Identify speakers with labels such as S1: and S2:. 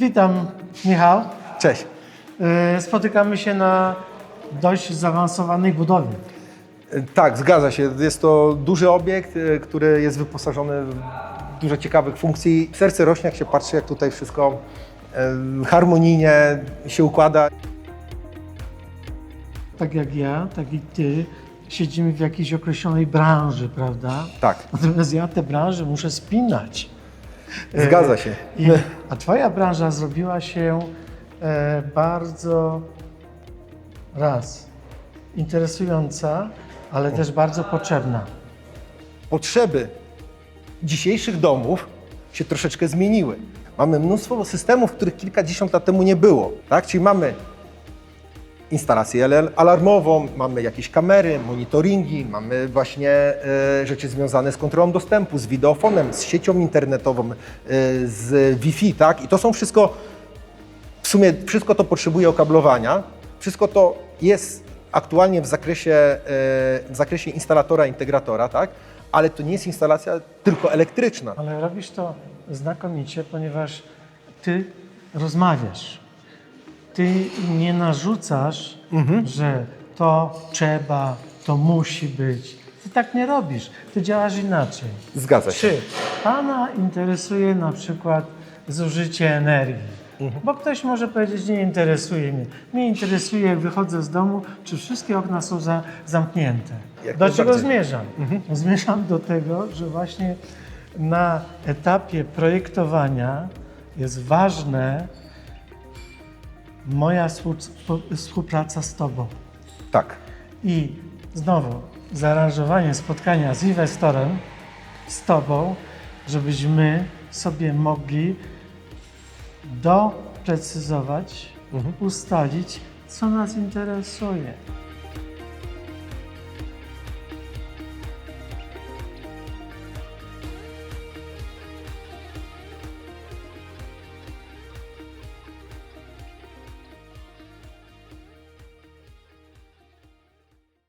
S1: Witam, Michał.
S2: Cześć.
S1: Y, Spotykamy się na dość zaawansowanej budowie.
S2: Tak, zgadza się. Jest to duży obiekt, e, który jest wyposażony w dużo ciekawych funkcji. Serce rośnie, jak się patrzy, jak tutaj wszystko e, harmonijnie się układa.
S1: Tak jak ja, tak i ty siedzimy w jakiejś określonej branży, prawda?
S2: Tak,
S1: Natomiast ja tę branżę muszę spinać.
S2: Zgadza się.
S1: I, a twoja branża zrobiła się e, bardzo raz interesująca, ale też bardzo potrzebna.
S2: Potrzeby dzisiejszych domów się troszeczkę zmieniły. Mamy mnóstwo systemów, których kilkadziesiąt lat temu nie było. Tak? Czyli mamy instalację al- alarmową, mamy jakieś kamery, monitoringi, mamy właśnie e, rzeczy związane z kontrolą dostępu, z wideofonem, z siecią internetową, e, z Wi-Fi, tak? I to są wszystko, w sumie wszystko to potrzebuje okablowania, wszystko to jest aktualnie w zakresie, e, w zakresie instalatora, integratora, tak? Ale to nie jest instalacja tylko elektryczna.
S1: Ale robisz to znakomicie, ponieważ ty rozmawiasz. Ty nie narzucasz, że to trzeba, to musi być. Ty tak nie robisz. Ty działasz inaczej.
S2: Zgadza się.
S1: Czy Pana interesuje na przykład zużycie energii? Bo ktoś może powiedzieć, nie interesuje mnie. Mnie interesuje, jak wychodzę z domu, czy wszystkie okna są za, zamknięte.
S2: Jak
S1: do czego
S2: najbardziej.
S1: zmierzam? Zmierzam do tego, że właśnie na etapie projektowania jest ważne moja współ- współpraca z Tobą.
S2: Tak.
S1: I znowu zaaranżowanie spotkania z inwestorem, z Tobą, żebyśmy sobie mogli doprecyzować, ustalić, co nas interesuje.